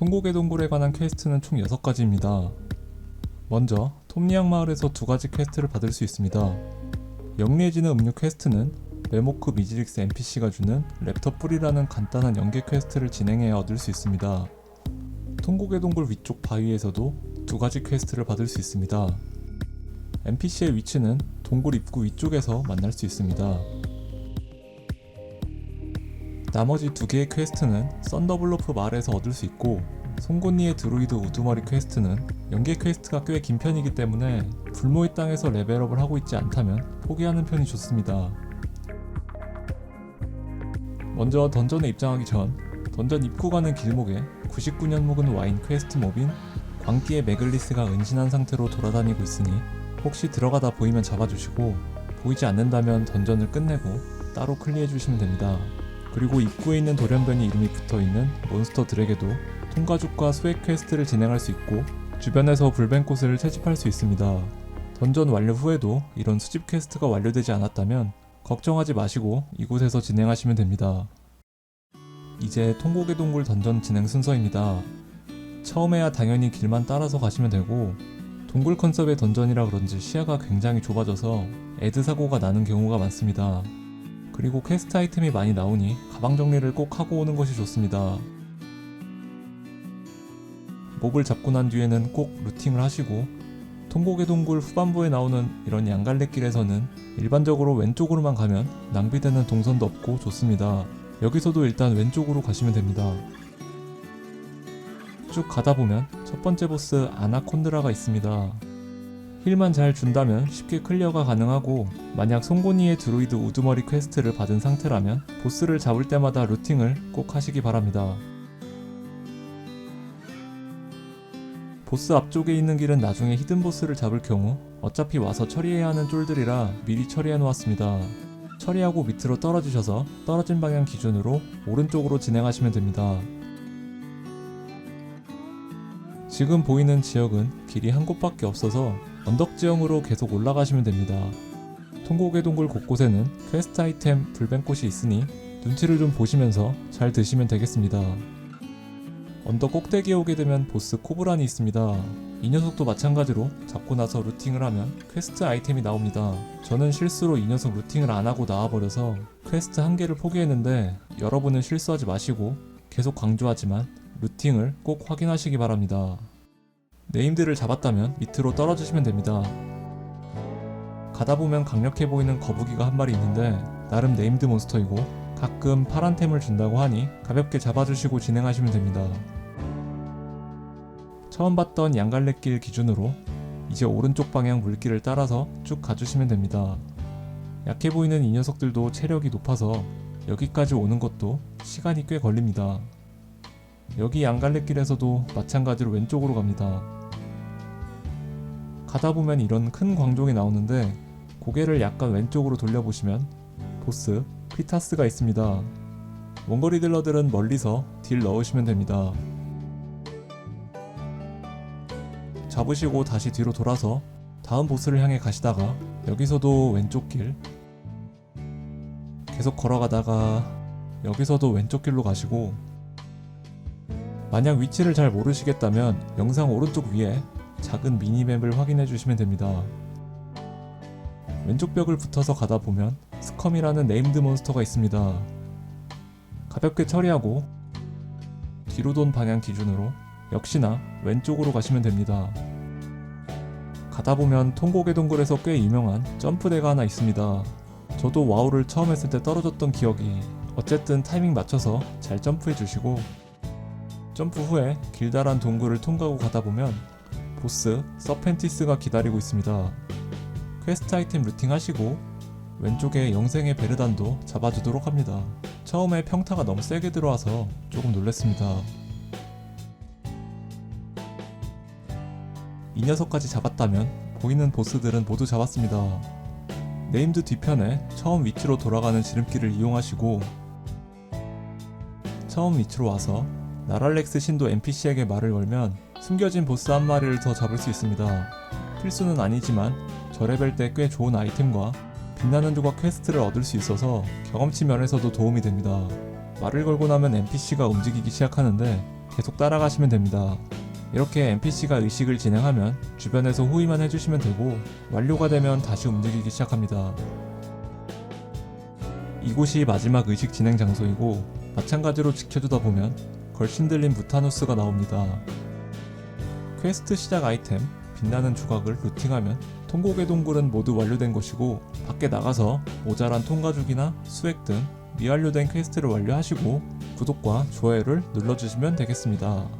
통곡의 동굴에 관한 퀘스트는 총 6가지입니다. 먼저 톱니악 마을에서 두 가지 퀘스트를 받을 수 있습니다. 영리해지는 음료 퀘스트는 메모크 미지릭스 NPC가 주는 랩터 뿌리라는 간단한 연계 퀘스트를 진행해야 얻을 수 있습니다. 통곡의 동굴 위쪽 바위에서도 두 가지 퀘스트를 받을 수 있습니다. NPC의 위치는 동굴 입구 위쪽에서 만날 수 있습니다. 나머지 두 개의 퀘스트는 썬더블로프 마을에서 얻을 수 있고 송곳니의 드루이드 우두머리 퀘스트는 연계 퀘스트가 꽤 긴 편이기 때문에 불모의 땅에서 레벨업을 하고 있지 않다면 포기하는 편이 좋습니다. 먼저 던전에 입장하기 전 던전 입구 가는 길목에 99년 묵은 와인 퀘스트 몹인 광기의 메글리스가 은신한 상태로 돌아다니고 있으니 혹시 들어가다 보이면 잡아주시고 보이지 않는다면 던전을 끝내고 따로 클리어 해주시면 됩니다. 그리고 입구에 있는 돌연변이 이름이 붙어있는 몬스터들에게도 통과죽과 수액 퀘스트를 진행할 수 있고 주변에서 불뱀꽃을 채집할 수 있습니다. 던전 완료 후에도 이런 수집 퀘스트가 완료되지 않았다면 걱정하지 마시고 이곳에서 진행하시면 됩니다. 이제 통곡의 동굴 던전 진행 순서입니다. 처음에야 당연히 길만 따라서 가시면 되고 동굴 컨셉의 던전이라 그런지 시야가 굉장히 좁아져서 애드 사고가 나는 경우가 많습니다. 그리고 퀘스트 아이템이 많이 나오니 가방 정리를 꼭 하고 오는 것이 좋습니다. 몹을 잡고 난 뒤에는 꼭 루팅을 하시고 통곡의 동굴 후반부에 나오는 이런 양갈래길에서는 일반적으로 왼쪽으로만 가면 낭비되는 동선도 없고 좋습니다. 여기서도 일단 왼쪽으로 가시면 됩니다. 쭉 가다 보면 첫 번째 보스 아나콘드라가 있습니다. 힐만 잘 준다면 쉽게 클리어가 가능하고 만약 송곳니의 드루이드 우두머리 퀘스트를 받은 상태라면 보스를 잡을 때마다 루팅을 꼭 하시기 바랍니다. 보스 앞쪽에 있는 길은 나중에 히든 보스를 잡을 경우 어차피 와서 처리해야 하는 쫄들이라 미리 처리해 놓았습니다. 처리하고 밑으로 떨어지셔서 떨어진 방향 기준으로 오른쪽으로 진행하시면 됩니다. 지금 보이는 지역은 길이 한 곳밖에 없어서 언덕 지형으로 계속 올라가시면 됩니다. 통곡의 동굴 곳곳에는 퀘스트 아이템 불뱀꽃이 있으니 눈치를 좀 보시면서 잘 드시면 되겠습니다. 언덕 꼭대기에 오게 되면 보스 코브란이 있습니다. 이 녀석도 마찬가지로 잡고 나서 루팅을 하면 퀘스트 아이템이 나옵니다. 저는 실수로 이 녀석 루팅을 안 하고 나와버려서 퀘스트 한 개를 포기했는데 여러분은 실수하지 마시고 계속 강조하지만 루팅을 꼭 확인하시기 바랍니다. 네임들을 잡았다면 밑으로 떨어지시면 됩니다. 가다 보면 강력해 보이는 거북이가 한 마리 있는데 나름 네임드 몬스터이고 가끔 파란 템을 준다고 하니 가볍게 잡아주시고 진행하시면 됩니다. 처음 봤던 양갈래길 기준으로 이제 오른쪽 방향 물길을 따라서 쭉 가주시면 됩니다. 약해 보이는 이 녀석들도 체력이 높아서 여기까지 오는 것도 시간이 꽤 걸립니다. 여기 양갈래길에서도 마찬가지로 왼쪽으로 갑니다. 가다 보면 이런 큰 광종이 나오는데 고개를 약간 왼쪽으로 돌려보시면 보스 피타스가 있습니다. 원거리 딜러들은 멀리서 딜 넣으시면 됩니다. 잡으시고 다시 뒤로 돌아서 다음 보스를 향해 가시다가 여기서도 왼쪽 길 계속 걸어가다가 여기서도 왼쪽 길로 가시고 만약 위치를 잘 모르시겠다면 영상 오른쪽 위에 작은 미니맵을 확인해 주시면 됩니다. 왼쪽 벽을 붙어서 가다 보면 스컴이라는 네임드 몬스터가 있습니다. 가볍게 처리하고 뒤로 돈 방향 기준으로 역시나 왼쪽으로 가시면 됩니다. 가다 보면 통곡의 동굴에서 꽤 유명한 점프대가 하나 있습니다. 저도 와우를 처음 했을 때 떨어졌던 기억이 어쨌든 타이밍 맞춰서 잘 점프해 주시고 점프 후에 길다란 동굴을 통과하고 가다 보면 보스 서펜티스가 기다리고 있습니다. 퀘스트 아이템 루팅 하시고 왼쪽에 영생의 베르단도 잡아주도록 합니다. 처음에 평타가 너무 세게 들어와서 조금 놀랬습니다. 이 녀석까지 잡았다면 보이는 보스들은 모두 잡았습니다. 네임드 뒤편에 처음 위치로 돌아가는 지름길을 이용하시고 처음 위치로 와서 나랄렉스 신도 NPC에게 말을 걸면 숨겨진 보스 한 마리를 더 잡을 수 있습니다. 필수는 아니지만 저 레벨 때 꽤 좋은 아이템과 빛나는 조각 퀘스트를 얻을 수 있어서 경험치 면에서도 도움이 됩니다. 말을 걸고 나면 NPC가 움직이기 시작하는데 계속 따라가시면 됩니다. 이렇게 NPC가 의식을 진행하면 주변에서 호위만 해주시면 되고 완료가 되면 다시 움직이기 시작합니다. 이곳이 마지막 의식 진행 장소이고 마찬가지로 지켜주다 보면 걸신 들린 무타누스가 나옵니다. 퀘스트 시작 아이템 빛나는 조각을 루팅하면 통곡의 동굴은 모두 완료된 것이고 밖에 나가서 모자란 통가죽이나 수액 등 미완료된 퀘스트를 완료하시고 구독과 좋아요를 눌러주시면 되겠습니다.